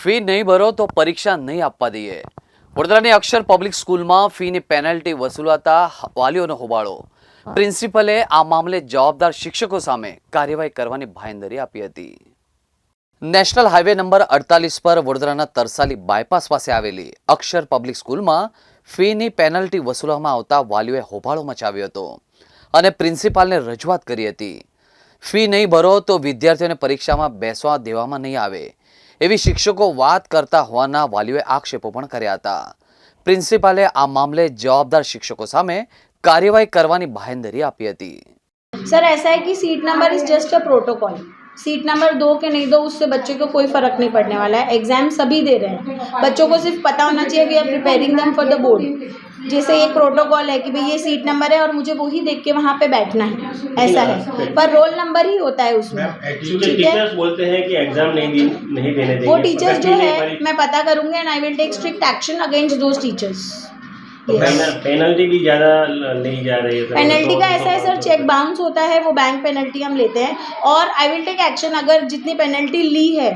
Fee નહીં ભરો તો પરીક્ષા નહીં આપવા દઈએ. વડોદરાની અક્ષર પબ્લિક સ્કૂલમાં ફીની પેનલ્ટી વસૂલાતા વાલીઓનો હોબાળો. પ્રિન્સિપલે આ મામલે જવાબદાર શિક્ષકો સામે કાર્યવાહી કરવાની બાંયધરી આપી હતી. નેશનલ હાઈવે નંબર અડતાલીસ પર વડોદરાના તરસાલી બાયપાસ પાસે આવેલી અક્ષર પબ્લિક સ્કૂલમાં ફીની પેનલ્ટી વસૂલવામાં આવતા વાલીઓએ હોબાળો મચાવ્યો હતો અને પ્રિન્સિપાલને રજૂઆત કરી હતી. ફી નહીં ભરો તો વિદ્યાર્થીઓને પરીક્ષામાં બેસવા દેવામાં નહીં આવે. એવી શિક્ષકો વાત કરતા હોવાના વાલીઓએ આક્ષેપો પણ કર્યા હતા પ્રિન્સિપાલે આ મામલે જવાબદાર શિક્ષકો સામે કાર્યવાહી કરવાની બાંહેધરી આપી હતી सर ऐसा है कि seat number is just a protocol seat number दो के नहीं दो उससे बच्चे को कोई फ़र्क नहीं पड़ने वाला है एग्ज़ाम सभी दे रहे हैं बच्चों को सिर्फ पता होना चाहिए we are preparing them for the board जैसे एक प्रोटोकॉल है कि भाई ये सीट नंबर है और मुझे वही देख के वहाँ पे बैठना है। ऐसा है। पर रोल नंबर ही होता है उसमें। ठीक है? बोलते हैं कि एग्ज़ाम नहीं दी नहीं देने देंगे। वो टीचर्स जो है मैं पता करूँगी and I will take strict action against those teachers penalty भी ज़्यादा ली जा रही है पेनल्टी तो- का ऐसा है सर चेक बाउंस होता है वो बैंक पेनल्टी हम लेते हैं। और आई विल टेक एक्शन अगर जितनी पेनल्टी ली है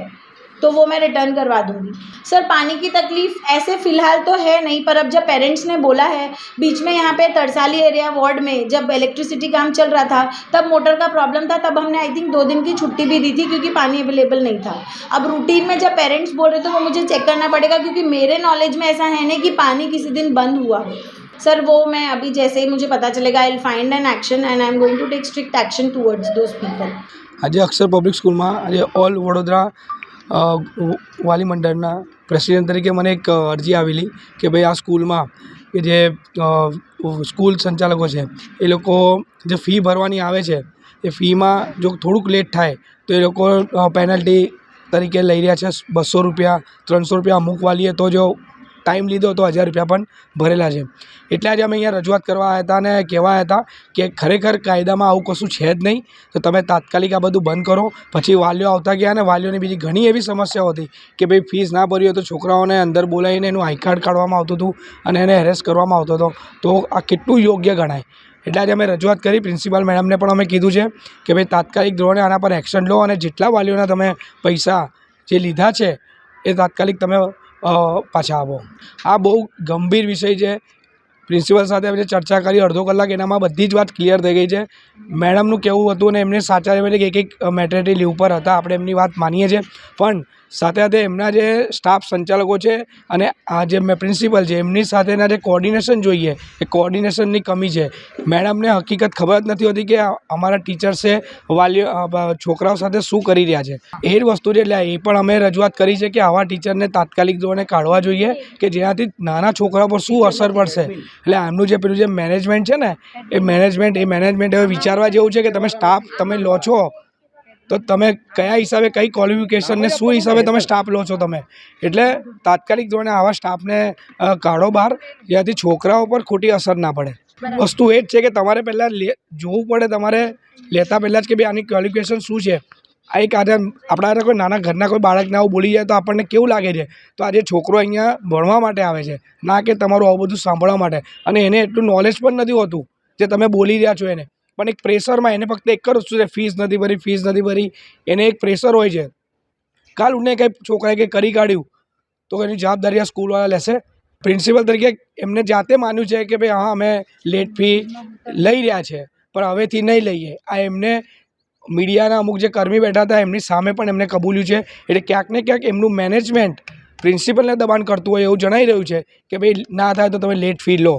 तो वो मैं रिटर्न करवा दूंगी सर पानी की तकलीफ ऐसे फ़िलहाल तो है नहीं पर अब जब पेरेंट्स ने बोला है बीच में यहाँ पे तरसाली एरिया वार्ड में जब इलेक्ट्रिसिटी काम चल रहा था तब मोटर का प्रॉब्लम था तब हमने आई थिंक दो दिन की छुट्टी भी दी थी क्योंकि पानी अवेलेबल नहीं था अब रूटीन में जब पेरेंट्स बोल रहे तो वो मुझे चेक करना पड़ेगा क्योंकि मेरे नॉलेज में ऐसा है नहीं कि पानी किसी दिन बंद हुआ हो सर वो मैं अभी जैसे ही मुझे पता चलेगा I find an action and I am going to take strict action towards those people આજે અક્ષર પબ્લિક સ્કૂલમાં આજે ઓલ વડોદરા અ, વાલી મંડળના પ્રેસિડેન્ટ તરીકે મને એક અરજી આવેલી કે ભાઈ આ સ્કૂલમાં કે જે સ્કૂલ સંચાલકો છે, એ લોકો જે ફી ભરવાની આવે છે, એ ફીમાં જો થોડુંક લેટ થાય, તો એ લોકો પેનલ્ટી તરીકે લઈ રહ્યા છે, બસો રૂપિયા, ત્રણસો રૂપિયા અમુક વાલીએ તો જો ટાઈમ લીધો તો હજાર રૂપિયા પણ ભરેલા છે. એટલે આજે અમે અહીંયા રજૂઆત કરવા આવ્યા હતા અને કહેવા હતા કે ખરેખર કાયદામાં આવું કશું છે જ નહીં. તો તમે તાત્કાલિક આ બધું બંધ કરો. પછી વાલીઓ આવતા ગયા અને વાલીઓની બીજી ઘણી એવી સમસ્યાઓ હતી કે ભાઈ ફીસ ના ભરી હોય તો છોકરાઓને અંદર બોલાવીને એનું આઈ કાર્ડ કાઢવામાં આવતું હતું અને એને હેરેસ કરવામાં આવતો હતો. તો આ કેટલું યોગ્ય ગણાય. એટલે આજે અમે રજૂઆત કરી. પ્રિન્સિપાલ મેડમને પણ અમે કીધું છે કે ભાઈ તાત્કાલિક ધોરણે આના પર એક્શન લો અને જેટલા વાલીઓના તમે પૈસા જે લીધા છે એ તાત્કાલિક તમે પાછા આવો. આ બહુ ગંભીર વિષય છે. પ્રિન્સિપલ સાથે અમે ચર્ચા કરી, અડધો કલાક એનામાં બધી જ વાત ક્લિયર થઈ ગઈ છે. મેડમનું કહેવું હતું અને એમને સાચા એટલે એક એક મેટરનિટી લીવ પર હતા. આપણે એમની વાત માનીએ છીએ. પણ સાથે સાથે એમના જે સ્ટાફ સંચાલકો છે અને આ જે મેં પ્રિન્સિપલ છે, એમની સાથેના જે કોર્ડિનેશન જોઈએ, એ કોર્ડિનેશનની કમી છે. મેડમને હકીકત ખબર જ નથી હોતી કે અમારા ટીચર્સે વાલીઓ છોકરાઓ સાથે શું કરી રહ્યા છે. એ જ વસ્તુ છે એટલે એ પણ અમે રજૂઆત કરી છે કે આવા ટીચરને તાત્કાલિક ધોરણે કાઢવા જોઈએ કે જેનાથી નાના છોકરાઓ પર શું અસર પડશે. એટલે આમનું જે પેલું જે મેનેજમેન્ટ છે ને, એ મેનેજમેન્ટ એ મેનેજમેન્ટ હવે વિચારવા જેવું છે કે તમે સ્ટાફ તમે લો છો. તો તમે કયા હિસાબે કઈ ક્વોલિફિકેશનને શું હિસાબે તમે સ્ટાફ લો છો તમે? એટલે તાત્કાલિક ધોરણે આવા સ્ટાફને કાઢો બહાર જેનાથી છોકરાઓ પર ખોટી અસર ના પડે. વસ્તુ એ જ છે કે તમારે પહેલાં લે જોવું પડે તમારે લેતા પહેલાં જ કે ભાઈ આની ક્વોલિફિકેશન શું છે? આ એક આજે આપણા કોઈ નાના ઘરના કોઈ બાળકને આવું બોલી જાય તો આપણને કેવું લાગે છે? તો આજે છોકરો અહીંયા ભણવા માટે આવે છે. ના કે તમારું આવું બધું સાંભળવા માટે. અને એને એટલું નોલેજ પણ નથી હોતું જે તમે બોલી રહ્યા છો એને. પણ એક પ્રેશરમાં એને ફક્ત એક જ વસ્તુ છે ફીસ નથી ભરી ફીસ નથી ભરી. એને એક પ્રેશર હોય છે. કાલ ઉને કંઈ છોકરાએ કંઈ કરી કાઢ્યું, તો એની જવાબદારી આ સ્કૂલવાળા લેશે. પ્રિન્સિપલ તરીકે એમને જાતે માન્યું છે કે ભાઈ, હા, અમે લેટ ફી લઈ રહ્યા છે, પણ હવેથી નહીં લઈએ. આ એમને મીડિયાના અમુક જે કર્મી બેઠા હતા, એમની સામે પણ એમને કબૂલ્યું છે. એટલે ક્યાંક ને ક્યાંક એમનું મેનેજમેન્ટ પ્રિન્સિપલને દબાણ કરતું હોય એવું જણાઈ રહ્યું છે કે ભાઈ, ના થાય તો તમે લેટ ફી લો.